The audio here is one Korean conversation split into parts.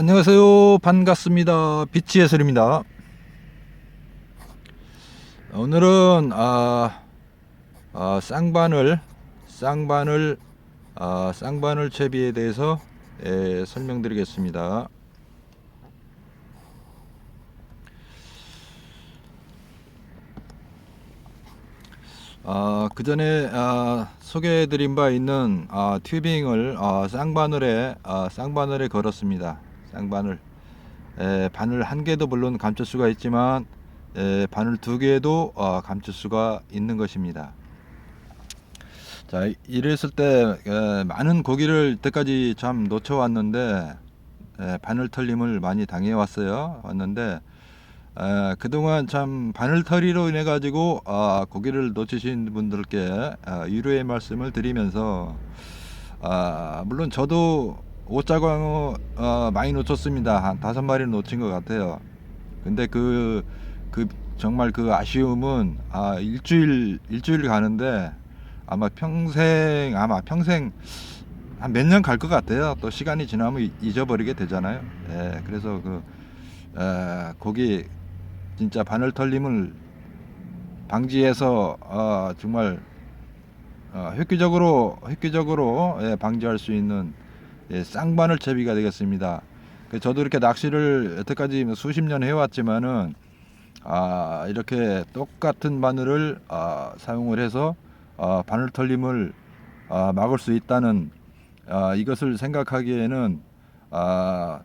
안녕하세요. 반갑습니다. 비치 예술입니다. 오늘은 아, 아, 쌍바늘 쌍바늘 아, 쌍바늘 채비에 대해서 예, 설명드리겠습니다. 아, 그 전에 아, 소개해드린 바 있는 아, 튜빙을 아, 쌍바늘에 아, 쌍바늘에 걸었습니다. 쌍바늘 에, 바늘 한 개도 물론 감출 수가 있지만 에, 바늘 두 개도 어, 감출 수가 있는 것입니다. 자, 이랬을 때 에, 많은 고기를 이때까지 참 놓쳐왔는데 에, 바늘 털림을 많이 당해왔어요. 왔는데 에, 그동안 참 바늘털이로 인해 가지고 아, 고기를 놓치신 분들께 아, 위로의 말씀을 드리면서 아, 물론 저도 오자광어 어, 많이 놓쳤습니다. 한 다섯 마리 놓친 것 같아요. 근데 그, 그 정말 그 아쉬움은 아, 일주일 일주일 가는데 아마 평생 아마 평생 한 몇 년 갈 것 같아요. 또 시간이 지나면 이- 잊어버리게 되잖아요. 예, 그래서 그 에, 고기 진짜 바늘 털림을 방지해서 어, 정말 어, 획기적으로 획기적으로 예, 방지할 수 있는 예, 쌍바늘 채비가 되겠습니다. 그 저도 이렇게 낚시를 여태까지 뭐 수십 년 해왔지만은 아, 이렇게 똑같은 바늘을 아, 사용을 해서 아, 바늘 털림을 아, 막을 수 있다는 아, 이것을 생각하기에는 아,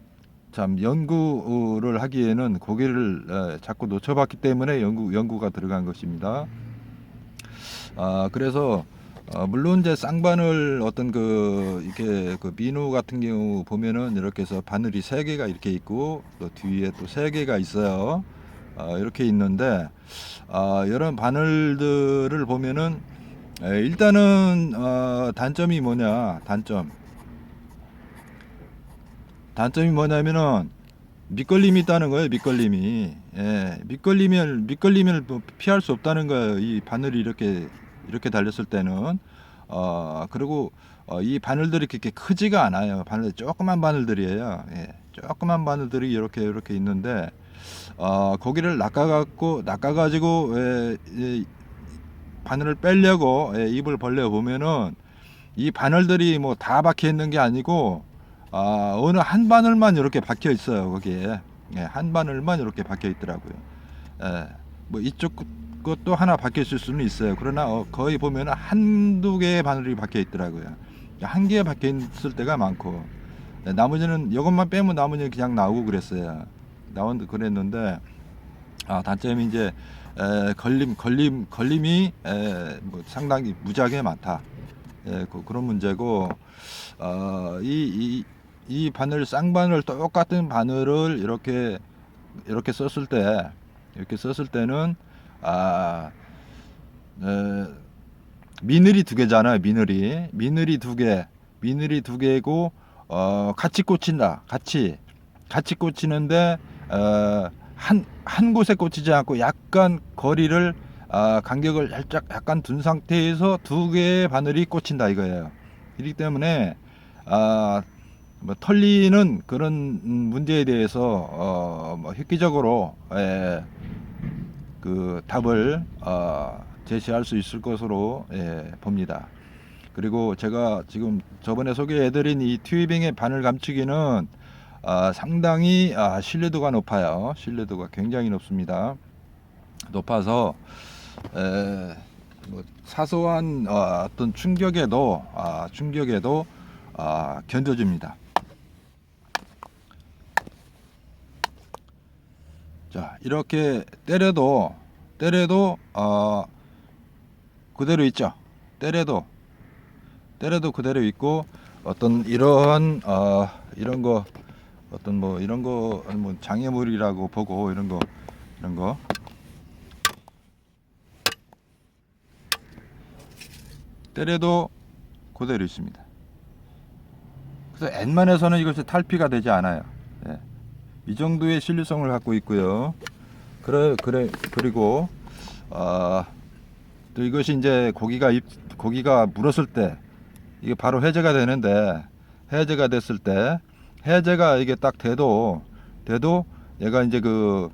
참 연구를 하기에는 고기를 에, 자꾸 놓쳐봤기 때문에 연구 연구가 들어간 것입니다. 아 그래서 어, 물론 이제 쌍바늘 어떤 그 이렇게 그 민우 같은 경우 보면은 이렇게 해서 바늘이 세 개가 이렇게 있고 또 뒤에 또 세 개가 있어요. 어, 이렇게 있는데 아 이런 바늘들을 보면은 에, 일단은 어, 단점이 뭐냐 단점 단점이 뭐냐면은 밑걸림이 있다는 거예요. 밑걸림이. 예. 밑걸림을 밑걸림을 뭐 피할 수 없다는 거예요. 이 바늘이 이렇게 이렇게 달렸을 때는 어 그리고 어, 이 바늘들이 그렇게 크지가 않아요. 바늘 조그만 바늘들이에요. 예. 조그만 바늘들이 이렇게 이렇게 있는데 어 고기를 낚아 갖고 낚아 가지고 예, 이 바늘을 빼려고 예, 입을 벌려 보면은 이 바늘들이 뭐 다 박혀 있는 게 아니고 아, 어느 한 바늘만 이렇게 박혀 있어요, 거기에. 예, 한 바늘만 이렇게 박혀 있더라고요. 예, 뭐 이쪽 것도 하나 박혀 있을 수는 있어요. 그러나 어, 거의 보면 한두 개의 바늘이 박혀 있더라고요. 한개 박혀 있을 때가 많고, 예, 나머지는 이것만 빼면 나머지는 그냥 나오고 그랬어요. 나온 그랬는데, 아, 단점이 이제, 에, 걸림, 걸림, 걸림이, 에, 뭐 상당히 무지하게 많다. 예, 그, 그런 문제고, 어, 이, 이, 이 바늘 쌍바늘 똑같은 바늘을 이렇게 이렇게 썼을 때 이렇게 썼을 때는 아 에, 미늘이 두 개잖아요 미늘이. 미늘이 두 개 미늘이 두 개고 어 같이 꽂힌다 같이. 같이 꽂히는데 어 한한 한 곳에 꽂히지 않고 약간 거리를 아 간격을 살짝 약간 둔 상태에서 두 개의 바늘이 꽂힌다 이거예요. 그렇기 때문에 아, 뭐 털리는 그런 음, 문제에 대해서 어, 뭐 획기적으로 예, 그 답을 어, 제시할 수 있을 것으로 예, 봅니다. 그리고 제가 지금 저번에 소개해드린 이 튜빙의 바늘 감추기는 아, 상당히 아, 신뢰도가 높아요. 신뢰도가 굉장히 높습니다. 높아서 에, 뭐 사소한 어, 어떤 충격에도 아, 충격에도 아, 견뎌줍니다. 자 이렇게 때려도 때려도 어, 그대로 있죠. 때려도 때려도 그대로 있고 어떤 이런 어, 이런 거 어떤 뭐 이런 거 뭐 장애물이라고 보고 이런 거 이런 거 때려도 그대로 있습니다. 그래서 웬만해서는 이것이 탈피가 되지 않아요. 예. 이 정도의 신뢰성을 갖고 있고요. 그래 그래 그리고 어, 또 이것이 이제 고기가 입, 고기가 물었을 때 이게 바로 해제가 되는데 해제가 됐을 때 해제가 이게 딱 돼도 돼도 얘가 이제 그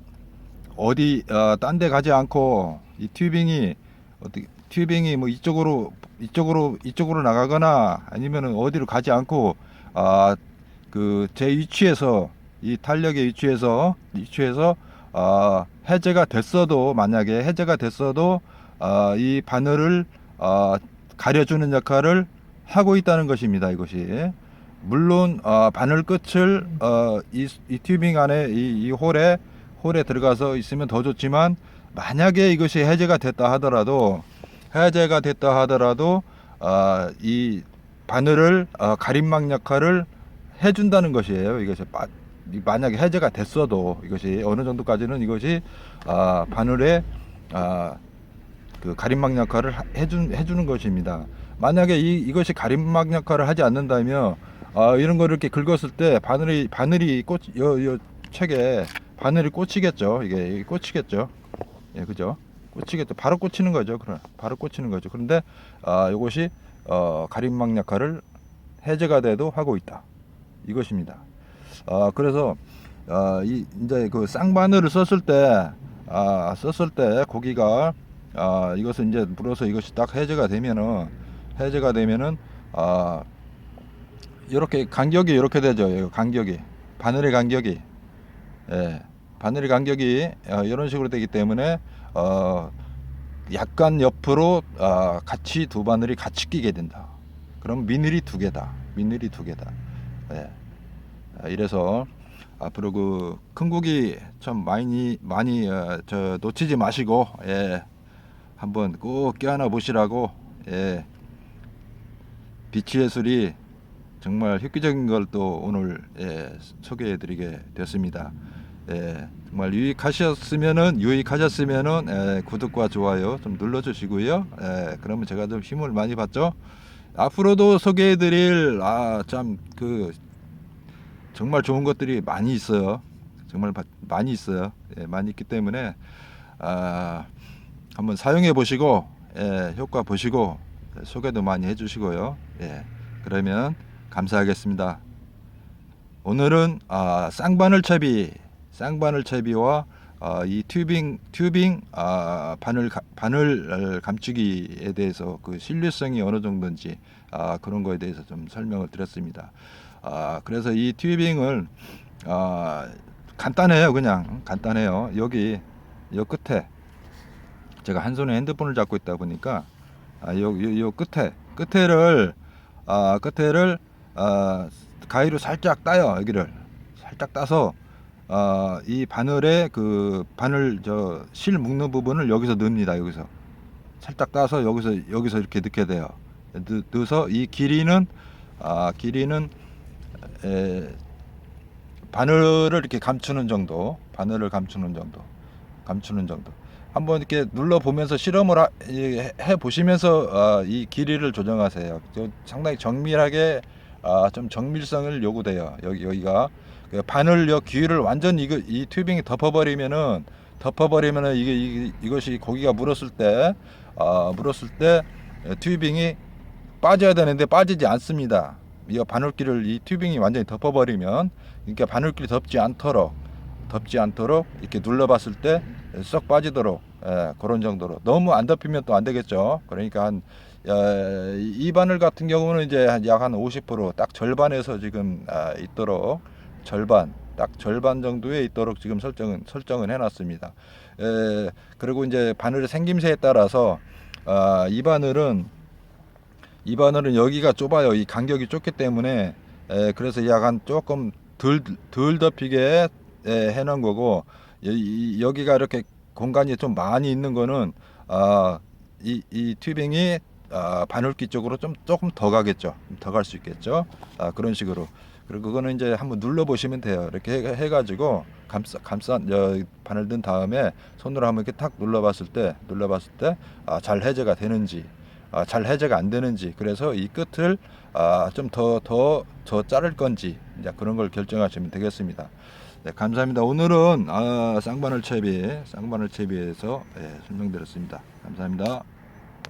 어디 어, 딴데 가지 않고 이 튜빙이 어떻게 튜빙이 뭐 이쪽으로 이쪽으로 이쪽으로 나가거나 아니면은 어디로 가지 않고 아그 제 위치에서 이 탄력의 위치에서 위치에서 아 해제가 됐어도 만약에 해제가 됐어도 아이 바늘을 아 가려주는 역할을 하고 있다는 것입니다. 이것이 물론 어, 바늘 끝을 어, 이, 이 튜빙 안에 이, 이 홀에 홀에 들어가서 있으면 더 좋지만 만약에 이것이 해제가 됐다 하더라도 해제가 됐다 하더라도 어, 이 바늘을 어, 가림막 역할을 해준다는 것이에요. 이것이 만약에 해제가 됐어도 이것이 어느 정도까지는 이것이 아, 바늘에 아, 그 가림막 역할을 하- 해준 해주는 것입니다. 만약에 이 이것이 가림막 역할을 하지 않는다면 아, 이런 거 이렇게 긁었을 때 바늘이 바늘이 꽂여요 책에 바늘이 꽂히겠죠. 이게 꽂히겠죠. 예, 그죠? 꽂히겠죠. 바로 꽂히는 거죠. 그럼 바로 꽂히는 거죠. 그런데 아, 이것이 어, 가림막 역할을 해제가 돼도 하고 있다. 이것입니다. 아, 그래서 아, 이 이제 그 쌍바늘을 썼을 때 아, 썼을 때 고기가 아, 이것을 이제 물어서 이것이 딱 해제가 되면은 해제가 되면은 아, 이렇게 간격이 이렇게 되죠. 이 간격이 바늘의 간격이 예, 바늘의 간격이 어, 이런 식으로 되기 때문에 어, 약간 옆으로 어, 같이 두 바늘이 같이 끼게 된다. 그럼 미늘이 두 개다. 미늘이 두 개다. 예. 아, 이래서 앞으로 그 큰 고기 참 많이 많이 어, 저 놓치지 마시고 예. 한번 꼭 껴안아 보시라고 예. 비치 예술이 정말 획기적인 걸 또 오늘 예, 소개해 드리게 됐습니다. 예, 정말 유익하셨으면은 유익하셨으면은 예, 구독과 좋아요 좀 눌러 주시고요. 예, 그러면 제가 좀 힘을 많이 받죠. 앞으로도 소개해 드릴 아참그 정말 좋은 것들이 많이 있어요. 정말 바- 많이 있어요. 예, 많이 있기 때문에 아 한번 사용해 보시고 예, 효과 보시고 소개도 많이 해 주시고요. 예. 그러면 감사하겠습니다. 오늘은 아, 쌍바늘 채비, 쌍바늘 채비와 아, 이 튜빙 튜빙 아, 바늘 가- 바늘 감추기에 대해서 그 신뢰성이 어느 정도인지 아, 그런 거에 대해서 좀 설명을 드렸습니다. 아, 그래서 이 튜빙을 아, 간단해요, 그냥 간단해요. 여기 요 끝에 제가 한 손에 핸드폰을 잡고 있다 보니까 아, 요, 요, 요 끝에 끝에를 아, 끝에를 아, 가위로 살짝 따요 여기를 살짝 따서 아, 이 바늘에 그 바늘 저 실 묶는 부분을 여기서 넣습니다 여기서 살짝 따서 여기서 여기서 이렇게 넣게 돼요 넣, 넣어서 이 길이는 아, 길이는 에, 바늘을 이렇게 감추는 정도. 바늘을 감추는 정도. 감추는 정도. 한번 이렇게 눌러 보면서 실험을 하- 이- 해 보시면서 아, 이 길이를 조정하세요. 저 상당히 정밀하게 아, 좀 정밀성을 요구돼요. 여기 여기가. 그 바늘 여 귀를 완전 이거 이 튜빙이 덮어버리면은 덮어버리면은 이게 이, 이것이 고기가 물었을 때 아, 물었을 때 튜빙이 빠져야 되는데 빠지지 않습니다. 이 바늘기를 이 튜빙이 완전히 덮어버리면 그러니까 바늘기를 덮지 않도록 덮지 않도록 이렇게 눌러봤을 때쏙 빠지도록 예, 그런 정도로 너무 안 덮이면 또 안 되겠죠. 그러니까 한 어, 이 바늘 같은 경우는 이제 약 한 50%딱 절반에서 지금 아, 있도록 절반 딱 절반 정도에 있도록 지금 설정은 설정을 해놨습니다. 에, 그리고 이제 바늘의 생김새에 따라서 아, 이 바늘은 이 바늘은 여기가 좁아요. 이 간격이 좁기 때문에 에, 그래서 약간 조금 덜, 덜 덮이게 에, 해놓은 거고 여, 이, 여기가 이렇게 공간이 좀 많이 있는 거는 아, 이, 이 튜빙이 아, 바늘기 쪽으로 좀 조금 더 가겠죠. 더 갈 수 있겠죠. 아, 그런 식으로. 그리고 그거는 이제 한번 눌러 보시면 돼요. 이렇게 해, 해가지고 감싸 감싸 여, 바늘 든 다음에 손으로 한번 이렇게 탁 눌러봤을 때 눌러봤을 때 아, 잘 해제가 되는지 아, 잘 해제가 안 되는지 그래서 이 끝을 아, 좀더 더 더 자를 건지 이제 그런 걸 결정하시면 되겠습니다. 네, 감사합니다. 오늘은 아, 쌍바늘 채비 쌍바늘 채비에서 예, 설명드렸습니다. 감사합니다.